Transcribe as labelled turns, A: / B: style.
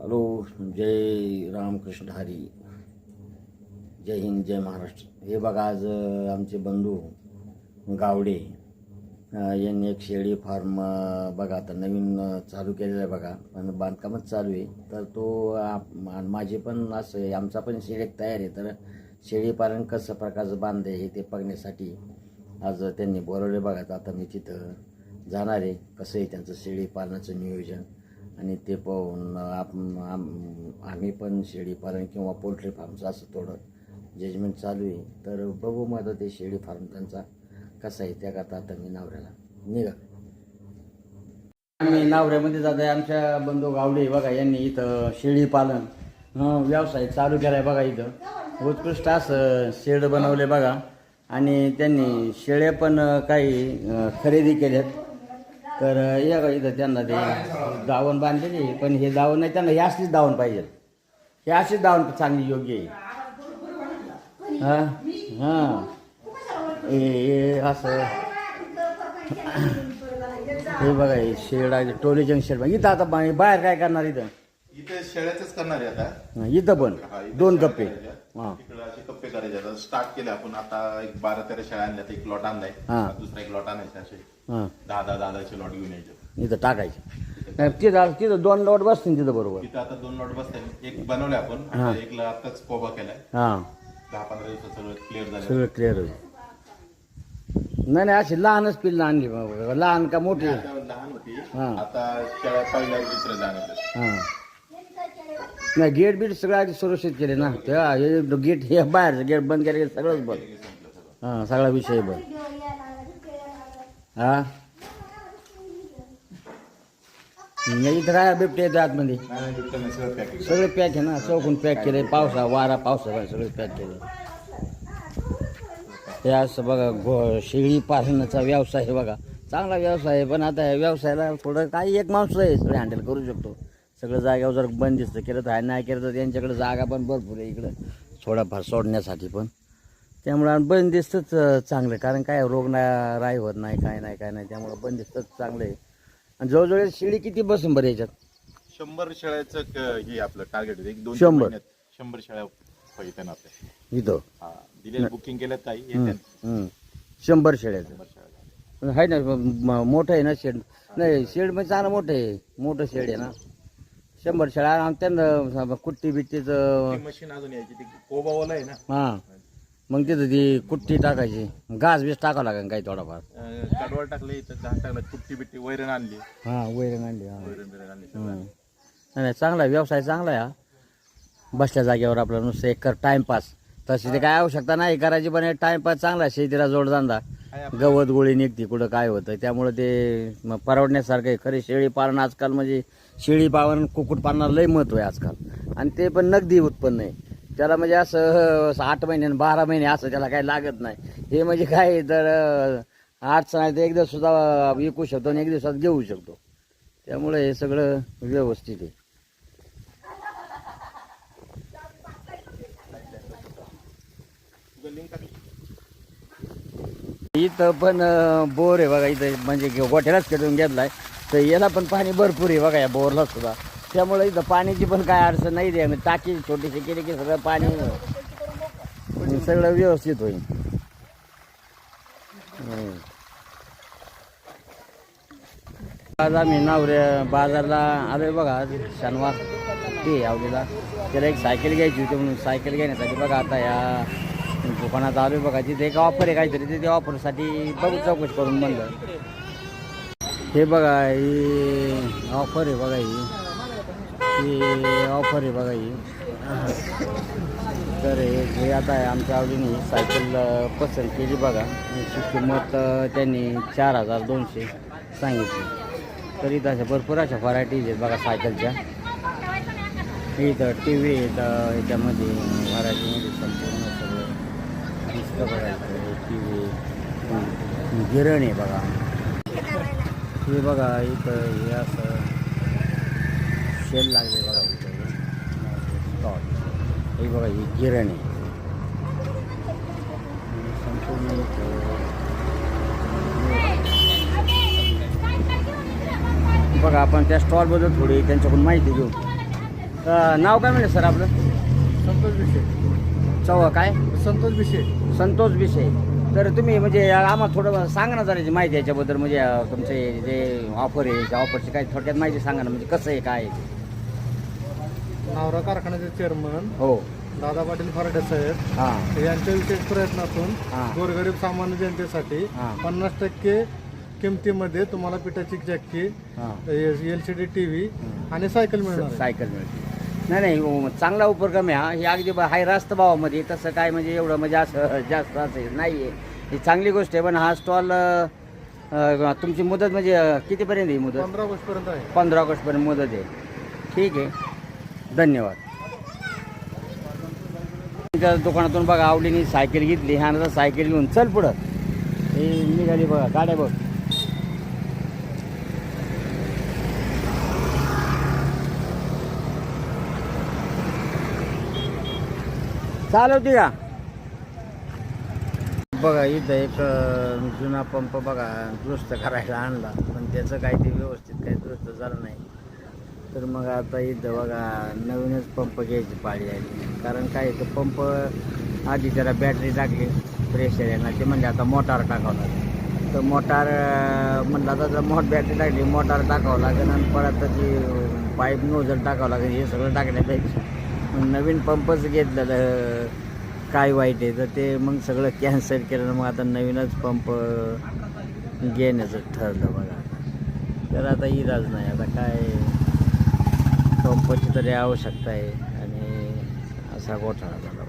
A: Hello जय रामकृष्ण हरी. जय हिंद जय महाराष्ट्र. हे बघा आज आमचे बंधू गावडे यांनी एक शेळी फार्म बघा आता नवीन चालू केलेलं आहे बघा. पण बांधकामच चालू आहे. तर तो आप- माझे पण असं आहे आमचा पण शेळी एक तयार आहे. तर शेळी पालन कसं प्रकारचं बांधते हे ते बघण्यासाठी आज त्यांनी बोलवले बघा. आता मी तिथं जाणार आहे. कसं आहे त्यांचं शेळी पालनाचं नियोजन? आणि ते पाहून आप आम- आम्ही पण शेळी फार्म किंवा पोल्ट्री फार्मचं असं थोडं जजमेंट चालू आहे. तर बघू मग आता ते शेळी फार्म त्यांचा कसा आहे त्या त्याकरता आता मी नावऱ्याला निघा. आम्ही नावऱ्यामध्ये जात आहे आमच्या बंधू गावडे बघा यांनी इथं शेळी पालन व्यवसाय चालू केला आहे बघा इथं. उत्कृष्ट असं शेड बनवले बघा. आणि त्यांनी शेळ्या पण काही खरेदी खरेदी केल्यात. तर या का इथं त्यांना ते दावण बांधलेली. पण हे दावण नाही त्यांना हे असलीच दावण पाहिजे. हे अशीच दावण चांगली योग्य आहे. हां? हां. हे हे असं. हे बघा हे शेड आहे टोले जंक्शन इथं आता बाहेर काय करणार इथं?
B: इथे शेळ्याच करणार आहे आता.
A: इथं पण. दोन
B: करायच्या.
A: हां.
B: इकडे असे कप्पे करायचे आता स्टार्ट केले आपण आता एक बारा तेरा शेळ्या आणल्या एक लॉट आणलाय.
A: हा.
B: दुसरा एक लॉट आणायचे असे.
A: हां.
B: दहा दहा दहा दहाचे लॉट घेऊन यायचे.
A: इथं टाकायचे. नाही, तिथं तिथं दोन लोट बसतील तिथं बरोबर.
B: तिथं आता दोन लॉट बसतात एक बनवले आपण. आता एकला आताच कोबा केलाय.
A: हां.
B: दहा पंधरा दिवसात सगळं क्लिअर झालं.
A: सगळं क्लिअर होईल. नाही नाही अशी लहानच पिल्लं आणली बाबा. लहान का मोठी?
B: आता लहान होती.
A: हा.
B: आता शेळ्या पहिल्या दुसऱ्या जाणार
A: हां. नाही गेट बीट सगळं आधी सुरक्षित केले ना. ते हे गेट हे बाहेरचं गेट बंद केलं की सगळंच बंद. हां सगळा विषय बंद. हा? नाही इथं काय बिबटे येतं आतमध्ये.
B: नाही सगळं
A: सगळे पॅक आहे ना चौकून पॅक केले पावसा वारा पावसा सगळे पॅक केले. हे असं बघा गो शेळी पालनाचा व्यवसाय आहे बघा. चांगला व्यवसाय आहे पण आता या व्यवसायाला थोडं काही एक माणूस आहे सगळे हँडल करू शकतो. सगळं जागेवर जर बंदिस्त केलं तर नाही केलं तर त्यांच्याकडे जागा पण भरपूर आहे इकडं थोडाफार सोडण्यासाठी पण. त्यामुळं आणि बंदिस्तच अं, चांगलं कारण काय रोग ना राय होत नाही काय नाही काय नाही त्यामुळं बंदिस्तच चांगलं आहे. आणि जवळजवळ शेळी किती बसून बरं याच्यात?
B: शंभर शेळ्याचं क- हे आपलं टार्गेट एक दोन
A: शंभर.
B: महिन्यात शंभर शेळ्या पाहिजे ना आपल्या.
A: इथं?
B: हा बुकिंग केलं काही.
A: शंभर शेळ्याचं.
B: शंभर शेळ्या.
A: आहे ना म- म- मोठं आहे ना शेड? नाही शेड म्हणजे चांगलं मोठं आहे मोठं शेड आहे ना? शंभर शेळ्या आणि त्यांना कुट्टी बिट्टीचं
B: मशीन अजून यायची ती कोबावाला आहे ना?
A: हां. मग तिथं ती कुट्टी टाकायची. घास बीस टाकावं लागेल काही थोडाफार.
B: कडवळ टाकले इथं घास टाकला कुट्टी बिट्टी वैरण आणली.
A: हां वैरण आणली हां.
B: वैरण बिरण आणली सगळं.
A: नाही नाही, चांगला आहे व्यवसाय चांगला आहे हा. बसल्या जागेवर आपलं नुसतं एक कर टाइमपास तशी ते काय आवश्यकता नाही करायची पण टाइमपास चांगला आहे शेतीला जोडधंदा. गवत गोळी निघते कुठं काय होतं त्यामुळे ते परवडण्यासारखं आहे. खरे शेळी पालन आजकाल म्हणजे शेळी पालन कुक्कुट पालनाला लय महत्त्व आहे आजकाल. आणि ते पण नगदी उत्पन्न आहे. त्याला म्हणजे असं आठ महिने आणि बारा महिने असं त्याला काही लागत नाही. हे म्हणजे काय तर आठ नाही तर एक दिवस सुद्धा विकू शकतो आणि एक दिवसात घेऊ शकतो. त्यामुळे हे सगळं व्यवस्थित आहे. इथं पण बोर आहे बघा इथं. म्हणजे गोठ्यालाच खेळून आहे तर याला पण पाणी भरपूर आहे बघा या बोरला सुद्धा. त्यामुळे इथं पाण्याची पण काय अडचण नाही आहे टाकी छोटीशी केली की सगळं पाणी सगळं व्यवस्थित होईल. आज आम्ही नावऱ्या बाजारला आहे बघा आज शनिवार. ते आवडीला. त्याला एक सायकल घ्यायची होती म्हणून सायकल घेण्यासाठी बघा आता या दुकानात आलो बघा. तिथे एक ऑफर आहे काहीतरी. तिथे ऑफरसाठी बघू चौकशी करून म्हणलं. हे बघा ही ऑफर आहे बघा ही. ऑफर आहे बघा ही. तर हे आता आहे आमच्या आवडीने. सायकल पसंत केली बघा. याची किंमत त्यांनी चार हजार दोनशे सांगितली. तर इथं अशा भरपूर अशा व्हरायटीज आहेत बघा सायकलच्या इथं टी व्ही येतं याच्यामध्ये व्हरायटीमध्ये संपूर्ण दिसतं बघायचं व्ही गिरण आहे बघा. हे बघा इथं हे असं शेल लागले बघा इथं. स्टॉल हे बघा ही गिरण आहे. संपूर्ण इथं बघा आपण त्या स्टॉलबद्दल थोडी त्यांच्याकडून माहिती घेऊ. नाव काय म्हणलं सर आपलं?
C: संतोष विषय
A: चौ काय?
C: संतोष विषय
A: संतोष विषय तर तुम्ही म्हणजे आम्हाला थोडं सांगा ना जरा माहिती याच्याबद्दल म्हणजे तुमचे जे ऑफर आहे त्या ऑफरची काय थोडक्यात माहिती सांगा ना म्हणजे कसं आहे काय आहे.
C: नावरा कारखान्याचे चेअरमन
A: हो
C: दादा पाटील फराडे साहेब
A: हां
C: यांच्या विशेष प्रयत्नातून
A: हा.
C: गोरगरीब सामान्य जनतेसाठी
A: हा.
C: पन्नास टक्के किमतीमध्ये तुम्हाला पिठाची चक्की
A: हां
C: L C D T V आणि सायकल मिळणार आहे.
A: सायकल मिळते नाही नाही हो, चांगला उपक्रम आहे हा. हे अगदी हाय रास्त भावामध्ये तसं काय म्हणजे एवढं म्हणजे असं जास्त असं नाही आहे ही चांगली गोष्ट आहे पण हा स्टॉल तुमची मुदत म्हणजे कितीपर्यंत आहे ही मुदत?
C: पंधरा ऑगस्ट पर्यंत आहे.
A: पंधरा ऑगस्टपर्यंत मुदत आहे. ठीक आहे. धन्यवाद. त्या दुकानातून बघा आवडीने सायकल घेतली ह्या आता सायकल घेऊन चल पुढं. हे निघाली बघा गाड्या बघ. चालवते का बघा इथं एक जुना पंप बघा दुरुस्त करायला आणला. पण त्याचं काही ते व्यवस्थित काही दुरुस्त झालं नाही. तर मग आता इथं बघा नवीनच पंप घ्यायची पाळी आली. कारण काय तर पंप आधी त्याला बॅटरी टाकली प्रेशर येणार ते म्हणजे आता मोटार टाकावं लागेल. तर मोटार म्हणलं आता जर मोठ बॅटरी टाकली मोटार टाकावं लागेल आणि परत ती पाईप नोजल टाकावं लागेल हे सगळं टाकण्यापेक्षा. नवीन पंपच घेतलेलं काय वाईट आहे? तर ते मग सगळं कॅन्सल केलं मग आता नवीनच पंप घेण्याचं ठरलं बघा तर आता इलाज नाही आता काय पंपची तरी आवश्यकता आहे आणि असा गोठा झाला